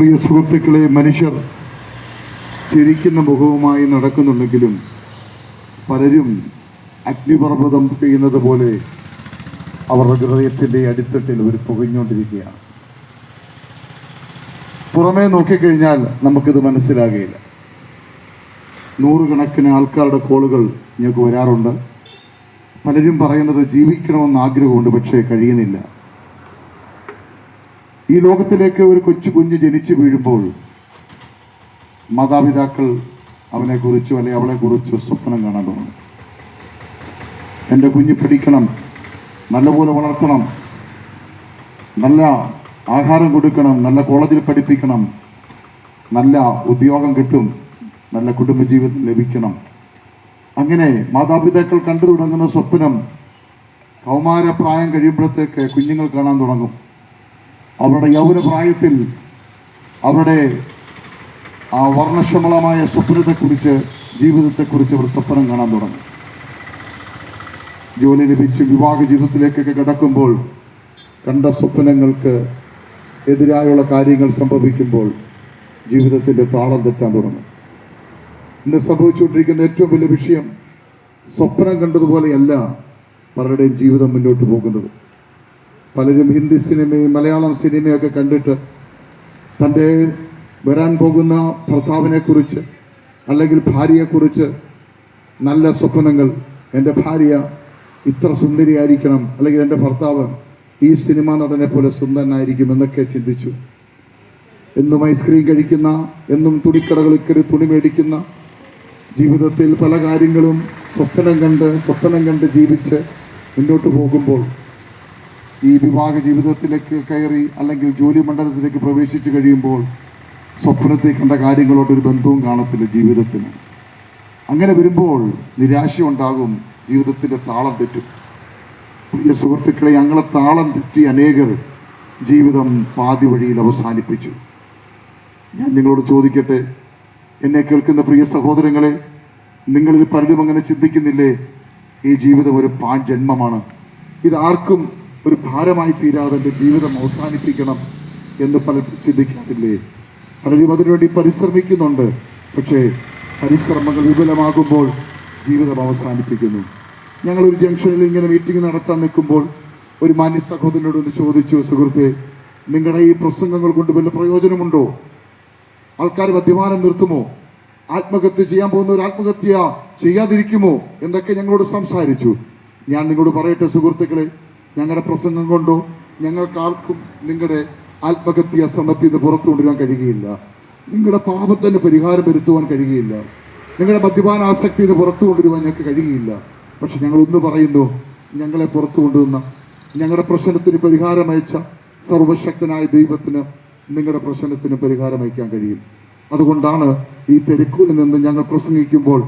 പ്രിയ സുഹൃത്തുക്കളെ മനുഷ്യർ ചിരിക്കുന്ന മുഖവുമായി നടക്കുന്നുണ്ടെങ്കിലും പലരും അഗ്നിപർവതം ചെയ്യുന്നത് പോലെ അവരുടെ ഹൃദയത്തിന്റെ അടിത്തട്ടിൽ ഒരു പുകഞ്ഞുകൊണ്ടിരിക്കുകയാണ്. പുറമേ നോക്കിക്കഴിഞ്ഞാൽ നമുക്കിത് മനസ്സിലാകുകയില്ല നൂറുകണക്കിന് ആൾക്കാരുടെ കോളുകൾ ഞങ്ങൾക്ക് വരാറുണ്ട്. പലരും പറയുന്നത് ജീവിക്കണമെന്ന് ആഗ്രഹമുണ്ട് പക്ഷേ കഴിയുന്നില്ല. ഈ ലോകത്തിലേക്ക് ഒരു കൊച്ചു കുഞ്ഞ് ജനിച്ചു വീഴുമ്പോൾ മാതാപിതാക്കൾ അവനെക്കുറിച്ചോ അല്ലെങ്കിൽ അവളെക്കുറിച്ചോ സ്വപ്നം കാണാൻ തുടങ്ങും. എന്റെ കുഞ്ഞ് പിടിക്കണം നല്ലപോലെ വളർത്തണം നല്ല ആഹാരം കൊടുക്കണം നല്ല കോളേജിൽ പഠിപ്പിക്കണം നല്ല ഉദ്യോഗം കിട്ടും നല്ല കുടുംബജീവിതം ലഭിക്കണം. അങ്ങനെ മാതാപിതാക്കൾ കണ്ടു തുടങ്ങുന്ന സ്വപ്നം കൗമാരപ്രായം കഴിയുമ്പോഴത്തേക്ക് കുഞ്ഞുങ്ങൾ കാണാൻ തുടങ്ങും. അവരുടെ യൗവന പ്രായത്തിൽ അവരുടെ ആ വർണശമളമായ സ്വപ്നത്തെക്കുറിച്ച് ജീവിതത്തെക്കുറിച്ച് അവർ സ്വപ്നം കാണാൻ തുടങ്ങി. ജോലി ലഭിച്ച് വിവാഹ ജീവിതത്തിലേക്കൊക്കെ കിടക്കുമ്പോൾ കണ്ട സ്വപ്നങ്ങൾക്ക് എതിരായുള്ള കാര്യങ്ങൾ സംഭവിക്കുമ്പോൾ ജീവിതത്തിന്റെ താളം തെറ്റാൻ തുടങ്ങും. ഇന്ന് സംഭവിച്ചുകൊണ്ടിരിക്കുന്ന ഏറ്റവും വലിയ വിഷയം സ്വപ്നം കണ്ടതുപോലെയല്ല പലരുടെയും ജീവിതം മുന്നോട്ട് പോകുന്നത്. പലരും ഹിന്ദി സിനിമയും മലയാളം സിനിമയൊക്കെ കണ്ടിട്ട് തന്റെ വരാൻ പോകുന്ന ഭർത്താവിനെക്കുറിച്ച് അല്ലെങ്കിൽ ഭാര്യയെക്കുറിച്ച് നല്ല സ്വപ്നങ്ങൾ എന്റെ ഭാര്യ ഇത്ര സുന്ദരിയായിരിക്കണം അല്ലെങ്കിൽ എന്റെ ഭർത്താവ് ഈ സിനിമാ നടനെ പോലെ സുന്ദരനായിരിക്കും എന്നൊക്കെ ചിന്തിച്ചു. എന്നും ഐസ്ക്രീം കഴിക്കുന്ന എന്നും തുണിക്കടകളിൽ കയറി തുണി മേടിക്കുന്ന ജീവിതത്തിൽ പല കാര്യങ്ങളും സ്വപ്നം കണ്ട് സ്വപ്നം കണ്ട് ജീവിച്ച് മുന്നോട്ട് പോകുമ്പോൾ ഈ വിവാഹ ജീവിതത്തിലേക്ക് കയറി അല്ലെങ്കിൽ ജോലി മണ്ഡലത്തിലേക്ക് പ്രവേശിച്ചു കഴിയുമ്പോൾ സ്വപ്നത്തിൽ കണ്ട കാര്യങ്ങളോടൊരു ബന്ധവും കാണത്തില്ല ജീവിതത്തിന്. അങ്ങനെ വരുമ്പോൾ നിരാശയുണ്ടാകും ജീവിതത്തിന്റെ താളം തെറ്റും. പ്രിയ സുഹൃത്തുക്കളെ ഞങ്ങളെ താളം തെറ്റി അനേകർ ജീവിതം പാതി വഴിയിൽ അവസാനിപ്പിച്ചു. ഞാൻ നിങ്ങളോട് ചോദിക്കട്ടെ എന്നെ കേൾക്കുന്ന പ്രിയ സഹോദരങ്ങളെ നിങ്ങളിൽ പലരും അങ്ങനെ ചിന്തിക്കുന്നില്ലേ? ഈ ജീവിതം ഒരു പാൻ ജന്മമാണ്. ഇത് ആർക്കും ഒരു ഭാരമായി തീരാതെ എന്റെ ജീവിതം അവസാനിപ്പിക്കണം എന്ന് പല ചിന്തിക്കാറില്ലേ? പലരും അതിനുവേണ്ടി പരിശ്രമിക്കുന്നുണ്ട്. പക്ഷേ പരിശ്രമങ്ങൾ വിപുലമാകുമ്പോൾ ജീവിതം അവസാനിപ്പിക്കുന്നു. ഞങ്ങളൊരു ജംഗ്ഷനിൽ ഇങ്ങനെ മീറ്റിംഗ് നടത്താൻ നിൽക്കുമ്പോൾ ഒരു മാന്യ സഹോദരനോട് ഒന്ന് ചോദിച്ചു സുഹൃത്തെ നിങ്ങളുടെ ഈ പ്രസംഗങ്ങൾ കൊണ്ട് വല്ല പ്രയോജനമുണ്ടോ? ആൾക്കാർ മദ്യപാനം നിർത്തുമോ? ആത്മഹത്യ ചെയ്യാൻ പോകുന്ന ഒരു ആത്മഹത്യ ചെയ്യാതിരിക്കുമോ? എന്നൊക്കെ ഞങ്ങളോട് സംസാരിച്ചു. ഞാൻ നിങ്ങളോട് പറയട്ടെ സുഹൃത്തുക്കളെ ഞങ്ങളുടെ പ്രസംഗം കൊണ്ടോ ഞങ്ങൾക്കാർക്കും നിങ്ങളുടെ ആത്മഹത്യ ശ്രമത്തിൽ നിന്ന് പുറത്തു കൊണ്ടുവരാൻ കഴിയുകയില്ല. നിങ്ങളുടെ പാപത്തിന് പരിഹാരം വരുത്തുവാൻ കഴിയുകയില്ല. നിങ്ങളുടെ മദ്യപാന ആസക്തി നിന്ന് പുറത്തു കൊണ്ടുവരുവാൻ ഞങ്ങൾക്ക് കഴിയുകയില്ല. പക്ഷെ ഞങ്ങൾ ഒന്ന് പറയുന്നു ഞങ്ങളെ പുറത്തു കൊണ്ടുവന്ന ഞങ്ങളുടെ പ്രശ്നത്തിന് പരിഹാരമയച്ച സർവശക്തനായ ദൈവത്തിന് നിങ്ങളുടെ പ്രശ്നത്തിന് പരിഹാരം അയക്കാൻ കഴിയും. അതുകൊണ്ടാണ് ഈ തെരുക്കൂലിൽ നിന്ന് ഞങ്ങൾ പ്രസംഗിക്കുമ്പോൾ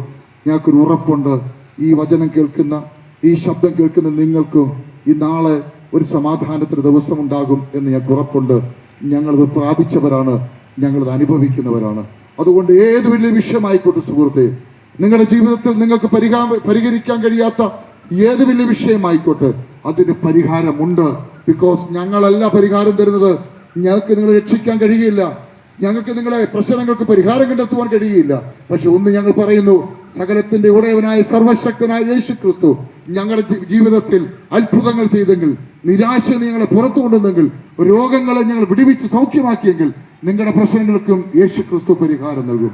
ഞങ്ങൾക്കൊരു ഉറപ്പുണ്ട്. ഈ വചനം കേൾക്കുന്ന ഈ ശബ്ദം കേൾക്കുന്ന നിങ്ങൾക്കും ഈ നാളെ ഒരു സമാധാനത്തിന് ദിവസം ഉണ്ടാകും എന്ന് ഞങ്ങൾക്ക് ഉറപ്പുണ്ട്. ഞങ്ങളത് പ്രാപിച്ചവരാണ് ഞങ്ങളത് അനുഭവിക്കുന്നവരാണ്. അതുകൊണ്ട് ഏത് വലിയ വിഷയമായിക്കോട്ടെ സുഹൃത്തെ നിങ്ങളുടെ ജീവിതത്തിൽ നിങ്ങൾക്ക് പരിഹാ പരിഹരിക്കാൻ കഴിയാത്ത ഏത് വലിയ വിഷയമായിക്കോട്ടെ അതിന് പരിഹാരമുണ്ട്. ബിക്കോസ് ഞങ്ങളല്ല പരിഹാരം തരുന്നത്. ഞങ്ങൾക്ക് നിങ്ങളെ രക്ഷിക്കാൻ കഴിയില്ല ഞങ്ങൾക്ക് നിങ്ങളെ പ്രശ്നങ്ങൾക്ക് പരിഹാരം കണ്ടെത്തുവാൻ കഴിയില്ല പക്ഷെ ഒന്ന് ഞങ്ങൾ പറയുന്നു സകലത്തിന്റെ ഉടയവനായ സർവശക്തനായ യേശു ക്രിസ്തു ഞങ്ങളുടെ ജീവിതത്തിൽ അത്ഭുതങ്ങൾ ചെയ്തെങ്കിൽ നിരാശ നിങ്ങളെ പുറത്തു കൊണ്ടുവന്നെങ്കിൽ രോഗങ്ങളെ ഞങ്ങൾ വിടിവിച്ച് സൗഖ്യമാക്കിയെങ്കിൽ നിങ്ങളുടെ പ്രശ്നങ്ങൾക്കും യേശു ക്രിസ്തു പരിഹാരം നൽകും.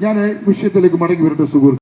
ഞാൻ വിഷയത്തിലേക്ക് മടങ്ങി വരട്ടെ സുഹൃത്ത്